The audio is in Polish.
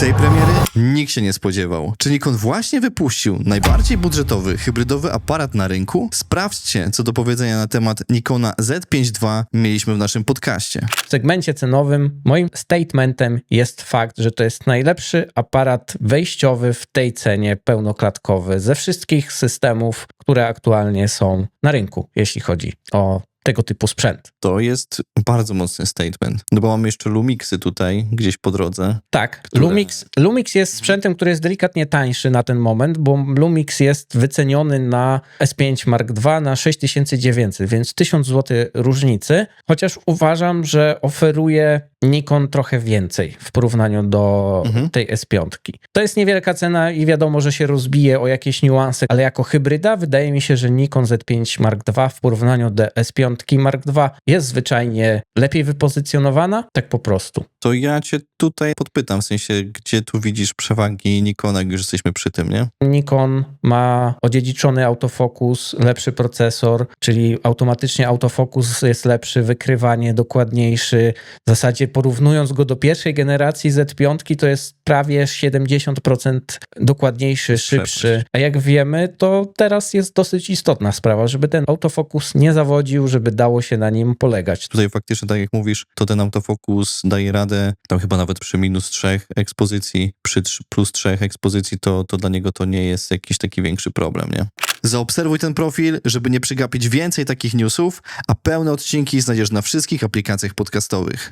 Tej premiery nikt się nie spodziewał. Czy Nikon właśnie wypuścił najbardziej budżetowy, hybrydowy aparat na rynku? Sprawdźcie, co do powiedzenia na temat Nikona Z5 II mieliśmy w naszym podcaście. W segmencie cenowym moim statementem jest fakt, że to jest najlepszy aparat wejściowy w tej cenie pełnoklatkowy ze wszystkich systemów, które aktualnie są na rynku, jeśli chodzi o tego typu sprzęt. To jest bardzo mocny statement. No bo mamy jeszcze Lumixy tutaj, gdzieś po drodze. Tak, Które- Lumix, Lumix jest sprzętem, który jest delikatnie tańszy na ten moment, bo Lumix jest wyceniony na S5 Mark II na 6900, więc 1000 zł różnicy, chociaż uważam, że oferuje Nikon trochę więcej w porównaniu do Mhm. tej S5. To jest niewielka cena i wiadomo, że się rozbije o jakieś niuanse, ale jako hybryda wydaje mi się, że Nikon Z5 Mark II w porównaniu do S5 Mark II jest zwyczajnie lepiej wypozycjonowana, tak po prostu. To ja cię tutaj podpytam, w sensie, gdzie tu widzisz przewagi Nikona, jak już jesteśmy przy tym, nie? Nikon ma odziedziczony autofokus, lepszy procesor, czyli automatycznie autofokus jest lepszy, wykrywanie dokładniejszy. W zasadzie porównując go do pierwszej generacji Z5, to jest prawie 70% dokładniejszy, szybszy. A jak wiemy, to teraz jest dosyć istotna sprawa, żeby ten autofokus nie zawodził, żeby dało się na nim polegać. Tutaj faktycznie, tak jak mówisz, to ten autofokus daje radę, tam chyba nawet przy minus trzech ekspozycji, przy plus trzech ekspozycji, to, to dla niego to nie jest jakiś taki większy problem, nie? Zaobserwuj ten profil, żeby nie przegapić więcej takich newsów, a pełne odcinki znajdziesz na wszystkich aplikacjach podcastowych.